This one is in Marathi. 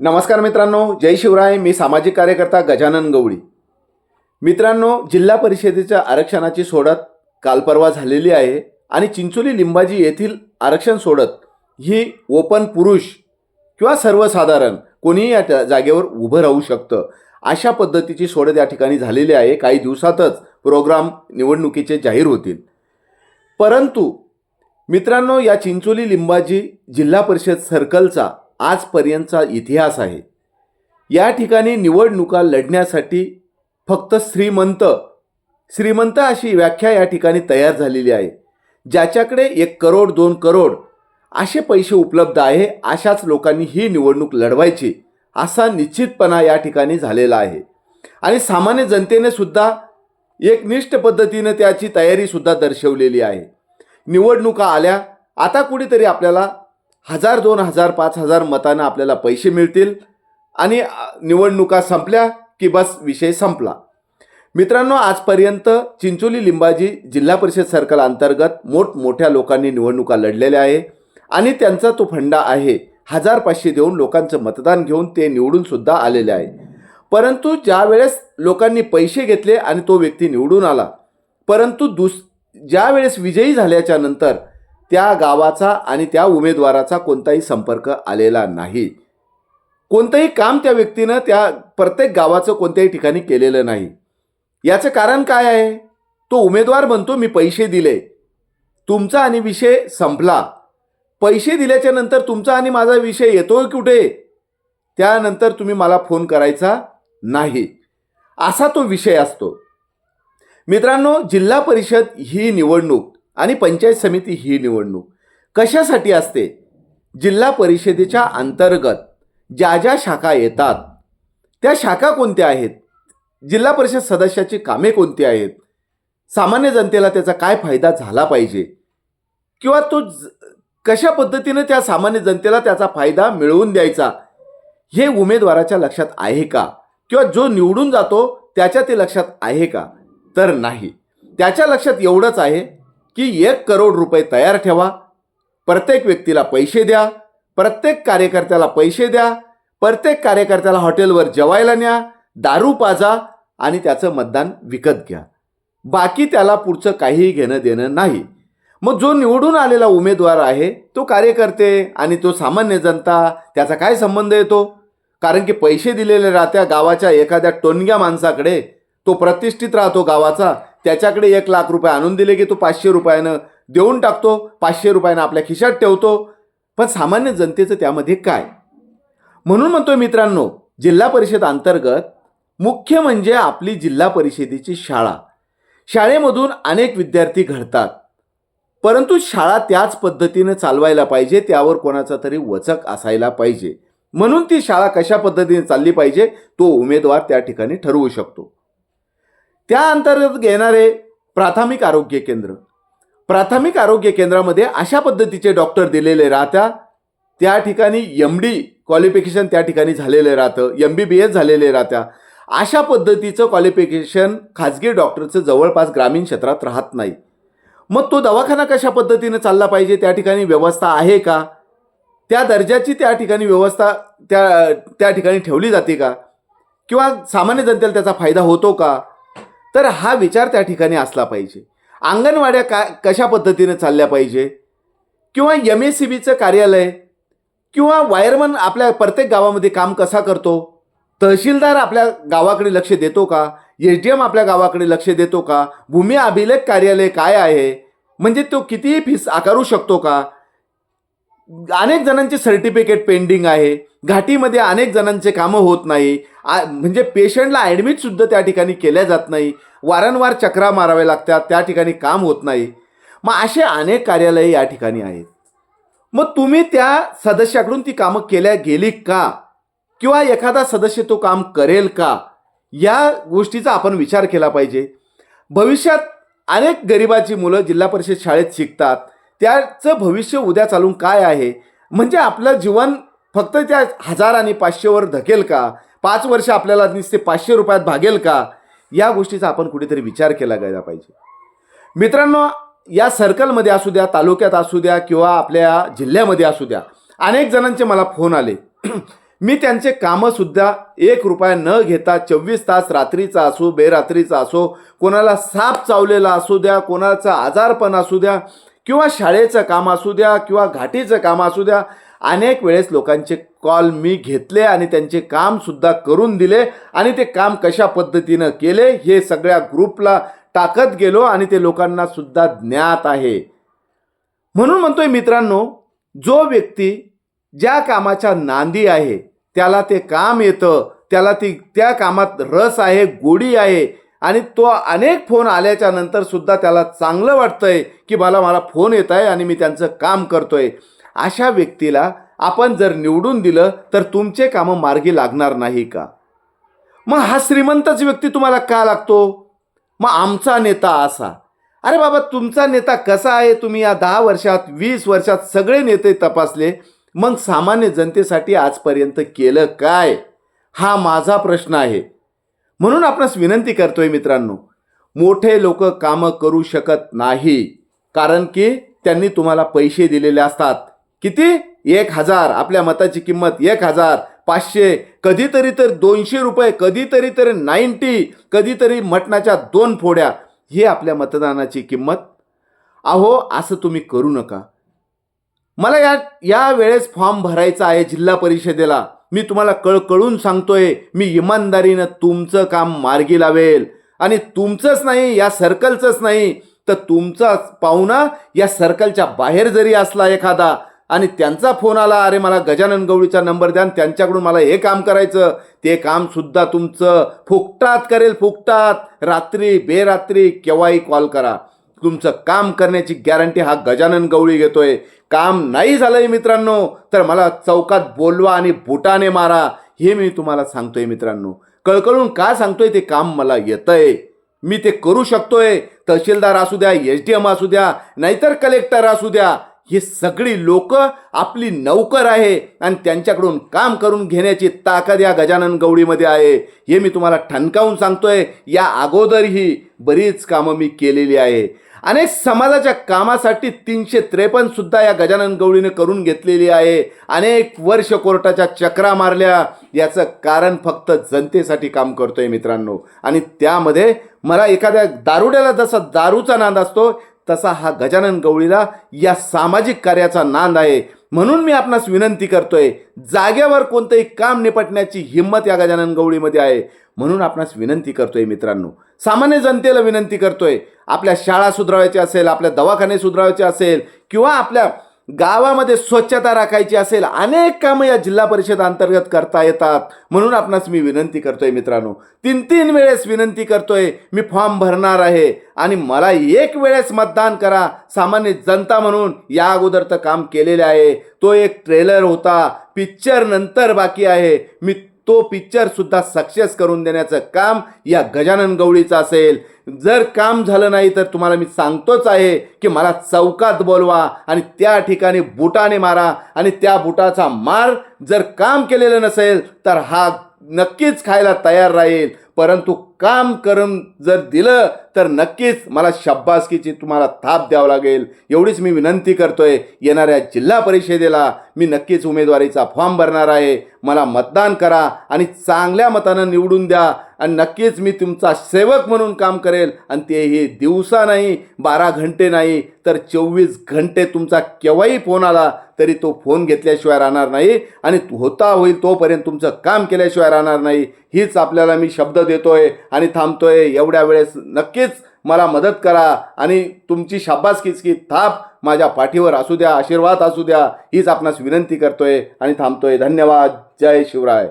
नमस्कार मित्रांनो जय शिवराय. मी सामाजिक कार्यकर्ता गजानन गवळी. मित्रांनो जिल्हा परिषदेच्या आरक्षणाची सोडत काल परवा झालेली आहे आणि चिंचोली लिंबाजी येथील आरक्षण सोडत ही ओपन पुरुष किंवा सर्वसाधारण कोणीही या त्या जागेवर उभं राहू शकतं. अशा पद्धतीची सोडत या ठिकाणी झालेली आहे. काही दिवसातच प्रोग्राम निवडणुकीचे जाहीर होतील. परंतु मित्रांनो या चिंचोली लिंबाजी जिल्हा परिषद सर्कलचा आजपर्यंतचा इतिहास आहे. या ठिकाणी निवडणुका लढण्यासाठी फक्त श्रीमंत श्रीमंत अशी व्याख्या या ठिकाणी तयार झालेली आहे ज्याच्याकडे एक करोड दोन करोड असे पैसे उपलब्ध आहे अशाच लोकांनी ही निवडणूक लढवायची असा निश्चितपणा या ठिकाणी झालेला आहे. आणि सामान्य जनतेने सुद्धा एकनिष्ठ पद्धतीनं त्याची तयारीसुद्धा दर्शवलेली आहे. निवडणुका आल्या आता कुठेतरी आपल्याला हजार दोन हजार पाच हजार मतानं आपल्याला पैसे मिळतील आणि निवडणुका संपल्या की बस विषय संपला. मित्रांनो आजपर्यंत चिंचोली लिंबाजी जिल्हा परिषद सर्कल अंतर्गत मोठमोठ्या लोकांनी निवडणुका लढलेल्या आहे आणि त्यांचा तो फंडा आहे. हजार पाचशे देऊन लोकांचं मतदान घेऊन ते निवडूनसुद्धा आलेले आहे. परंतु ज्या वेळेस लोकांनी पैसे घेतले आणि तो व्यक्ती निवडून आला परंतु दुस ज्या वेळेस विजयी झाल्याच्यानंतर त्या गावाचा आणि त्या उमेदवाराचा कोणताही संपर्क आलेला नाही. कोणतंही काम त्या व्यक्तीनं त्या प्रत्येक गावाचं कोणत्याही ठिकाणी केलेलं नाही. याचं कारण काय आहे? तो उमेदवार म्हणतो मी पैसे दिले. तुमचा आणि विषय संपला. पैसे दिल्याच्या नंतर तुमचा आणि माझा विषय येतोय कुठे? त्यानंतर तुम्ही मला फोन करायचा नाही. असा तो विषय असतो. मित्रांनो जिल्हा परिषद ही निवडणूक आणि पंचायत समिती ही निवडणूक कशासाठी असते? जिल्हा परिषदेच्या अंतर्गत ज्या ज्या शाखा येतात त्या शाखा कोणत्या आहेत? जिल्हा परिषद सदस्याची कामे कोणती आहेत? सामान्य जनतेला त्याचा काय फायदा झाला पाहिजे? किंवा तो ज- कशा पद्धतीनं त्या सामान्य जनतेला त्याचा फायदा मिळवून द्यायचा? हे उमेदवाराच्या लक्षात आहे का? किंवा जो निवडून जातो त्याच्या ते लक्षात आहे का? तर नाही. त्याच्या लक्षात एवढंच आहे की एक करोड रुपये तयार ठेवा. प्रत्येक व्यक्तीला पैसे द्या. प्रत्येक कार्यकर्त्याला पैसे द्या. प्रत्येक कार्यकर्त्याला हॉटेलवर जेवायला न्या. दारू पाजा आणि त्याचं मतदान विकत घ्या. बाकी त्याला पुढचं काहीही घेणं देणं नाही. मग जो निवडून आलेला उमेदवार आहे तो कार्यकर्ते आणि तो सामान्य जनता त्याचा काय संबंध येतो कारण की पैसे दिलेले राहत्या गावाच्या एखाद्या टोनग्या माणसाकडे तो प्रतिष्ठित राहतो गावाचा त्याच्याकडे एक लाख रुपये आणून दिले की तो पाचशे रुपयानं देऊन टाकतो पाचशे रुपयानं आपल्या खिशात ठेवतो. पण सामान्य जनतेचं त्यामध्ये काय? म्हणून म्हणतोय मित्रांनो जिल्हा परिषद अंतर्गत मुख्य म्हणजे आपली जिल्हा परिषदेची शाळा. शाळेमधून अनेक विद्यार्थी घडतात. परंतु शाळा त्याच पद्धतीनं चालवायला पाहिजे त्यावर कोणाचा तरी वचक असायला पाहिजे. म्हणून ती शाळा कशा पद्धतीने चालली पाहिजे तो उमेदवार त्या ठिकाणी ठरवू शकतो. त्या अंतर्गत घेणारे प्राथमिक आरोग्य केंद्र. प्राथमिक आरोग्य केंद्रामध्ये अशा पद्धतीचे डॉक्टर दिलेले राहत्या त्या ठिकाणी एम डी क्वालिफिकेशन त्या ठिकाणी झालेलं राहतं एम बी बी एस झालेले राहत्या. अशा पद्धतीचं क्वालिफिकेशन खाजगी डॉक्टरचं जवळपास ग्रामीण क्षेत्रात राहत नाही. मग तो दवाखाना कशा पद्धतीनं चालला पाहिजे त्या ठिकाणी व्यवस्था आहे का? त्या दर्जाची त्या ठिकाणी व्यवस्था त्या त्या ठिकाणी ठेवली जाते का? किंवा सामान्य जनतेला त्याचा फायदा होतो का? तर हा विचार त्या ठिकाणी असला पाहिजे. अंगणवाड्या का कशा पद्धतीने चालल्या पाहिजे? किंवा एम एस सी बीचं कार्यालय? किंवा वायरमन आपल्या प्रत्येक गावामध्ये काम कसा करतो? तहसीलदार आपल्या गावाकडे लक्ष देतो का? एस डी एम आपल्या गावाकडे लक्ष देतो का? भूमी अभिलेख कार्यालय काय आहे? म्हणजे तो कितीही फीस आकारू शकतो का? अनेक जणांचे सर्टिफिकेट पेंडिंग आहे. घाटीमध्ये अनेक जणांचे कामं होत नाही. आ- म्हणजे पेशंटला ॲडमिटसुद्धा त्या ठिकाणी केल्या जात नाही. वारंवार चक्रा माराव्या लागतात त्या ठिकाणी काम होत नाही. मग असे अनेक कार्यालये या ठिकाणी आहेत. मग तुम्ही त्या सदस्याकडून ती कामं केल्या गेली का? किंवा एखादा सदस्य तो काम करेल का? या गोष्टीचा आपण विचार केला पाहिजे. भविष्यात अनेक गरिबाची मुलं जिल्हा परिषद शाळेत शिकतात. त्याचं भविष्य उद्या चालून काय आहे? म्हणजे आपलं जीवन फक्त त्या हजार आणि पाचशेवर धकेल का? पाच वर्ष आपल्याला नुसते पाचशे रुपयात भागेल का? या गोष्टीचा आपण कुठेतरी विचार केला गेला पाहिजे. मित्रांनो या सर्कलमध्ये असू द्या तालुक्यात असू द्या किंवा आपल्या जिल्ह्यामध्ये असू द्या अनेक जणांचे मला फोन आले. मी त्यांचे कामंसुद्धा एक रुपया न घेता चोवीस तास रात्रीचा असो बेरात्रीचा असो कोणाला साप चावलेला असू द्या कोणाचा आजारपण असू द्या किंवा शाळेचं काम असू द्या किंवा घाटीचं काम असू द्या अनेक वेळेस लोकांचे कॉल मी घेतले आणि त्यांचे कामसुद्धा करून दिले आणि ते काम कशा पद्धतीनं केले हे सगळ्या ग्रुपला टाकत गेलो आणि ते लोकांना सुद्धा ज्ञात आहे. म्हणून म्हणतोय मित्रांनो जो व्यक्ती ज्या कामाच्या नांदी आहे त्याला ते काम येतं त्याला ती त्या कामात रस आहे गोडी आहे आणि तो अनेक फोन आल्याच्यानंतर सुद्धा त्याला चांगलं वाटतंय की मला मला फोन येत आहे आणि मी त्यांचं काम करतोय. अशा व्यक्तीला आपण जर निवडून दिलं तर तुमचे कामं मार्गी लागणार नाही का? मग हा श्रीमंतच व्यक्ती तुम्हाला का लागतो? मग आमचा नेता असा. अरे बाबा तुमचा नेता कसा आहे? तुम्ही या दहा वर्षात वीस वर्षात सगळे नेते तपासले. मग सामान्य जनतेसाठी आजपर्यंत केलं काय? हा माझा प्रश्न आहे. म्हणून आपणास विनंती करतोय मित्रांनो मोठे लोक कामं करू शकत नाही कारण की त्यांनी तुम्हाला पैसे दिलेले असतात. किती? एक हजार. आपल्या मताची किंमत एक हजार. पाचशे. कधीतरी तर दोनशे रुपये कधीतरी तर नाईन्टी कधीतरी मटणाच्या दोन फोड्या. ही आपल्या मतदानाची किंमत. अहो असं तुम्ही करू नका. मला या या वेळेस फॉर्म भरायचा आहे जिल्हा परिषदेला. मी तुम्हाला कळकळून सांगतोय मी इमानदारीनं तुमचं काम मार्गी लावेल. आणि तुमचंच नाही या सर्कलचंच नाही तर तुमचा पाहुणा या सर्कलच्या बाहेर जरी असला एखादा आणि त्यांचा फोन आला अरे मला गजानन गवळीचा नंबर द्या आणि त्यांच्याकडून मला हे काम करायचं. ते कामसुद्धा तुमचं फुकटात करेल फुकटात. रात्री बेरात्री केव्हाही कॉल करा. तुमचं काम करण्याची गॅरंटी हा गजानन गवळी घेतोय. काम नाही झालंय मित्रांनो तर मला चौकात बोलवा आणि बुटाने मारा हे मी तुम्हाला सांगतोय मित्रांनो. कळकळून का सांगतोय ते काम मला येतंय. मी ते करू शकतोय. तहसीलदार असू द्या एच डी एम असू द्या नाहीतर कलेक्टर असू द्या. ही सगळी लोक आपली नौकर आहे आणि त्यांच्याकडून काम करून घेण्याची ताकद या गजानन गवळीमध्ये आहे. हे मी तुम्हाला ठणकावून सांगतोय. या अगोदरही बरीच कामं मी केलेली आहे. अनेक समाजाच्या कामासाठी तीनशे त्रेपन्नसुद्धा या गजानन गवळीने करून घेतलेली आहे. अनेक वर्ष कोर्टाच्या चक्रा मारल्या. याचं कारण फक्त जनतेसाठी काम करतोय मित्रांनो. आणि त्यामध्ये मला एखाद्या दारुड्याला जसा दारूचा नाद असतो तसा हा गजानन गवळीला या सामाजिक कार्याचा नांद आहे. म्हणून मी आपणास विनंती करतोय जागेवर कोणतंही काम निपटण्याची हिंमत या गजानन गवळीमध्ये आहे. म्हणून आपणास विनंती करतोय मित्रांनो. सामान्य जनतेला विनंती करतोय. आपल्या शाळा सुधारायच्या असेल आपल्या दवाखाने सुधारायचे असेल किंवा आपल्या गावामध्ये स्वच्छता राखायची असेल अनेक कामं या जिल्हा परिषद अंतर्गत करता येतात. म्हणून आपणास मी विनंती करतोय मित्रांनो. तीन तीन वेळेस विनंती करतोय मी फॉर्म भरणार आहे आणि मला एक वेळेस मतदान करा. सामान्य जनता म्हणून या अगोदर तर काम केलेले आहे. तो एक ट्रेलर होता. पिक्चर नंतर बाकी आहे. मी तो पिक्चर सुद्धा सक्सेस करून देण्याचं काम या गजानन गवळीचं असेल. जर काम झालं नाही तर तुम्हाला मी सांगतोच आहे की मला चौकात बोलवा आणि त्या ठिकाणी बुटाने मारा आणि त्या बुटाचा मार जर काम केलेलं नसेल तर हा नक्कीच खायला तयार राहील. परंतु काम करून जर दिलं तर नक्कीच मला शब्बासकीची तुम्हाला थाप द्यावं लागेल. एवढीच मी विनंती करतोय येणाऱ्या जिल्हा परिषदेला मी नक्कीच उमेदवारीचा फॉर्म भरणार आहे. मला मतदान करा आणि चांगल्या मतानं निवडून द्या. आणि नक्कीच मी तुमचा सेवक म्हणून काम करेल. आणि तेही दिवसा नाही बारा घंटे नाही तर चोवीस घंटे तुमचा केव्हाही फोन आला तरी तो फोन घेतल्याशिवाय राहणार नाही. आणि होता होईल तोपर्यंत तुमचं काम केल्याशिवाय राहणार नाही. हीच आपल्याला मी शब्द देतोय. आणि थांबतोय एवढ्या वेळेस. नक्कीच मला मदत करा आणि तुमची शाबासकीची थाप माझ्या पाठीवर असू द्या आशीर्वाद असू द्या हीच आपणास विनंती करतोय आणि थांबतोय. धन्यवाद. जय शिवराय.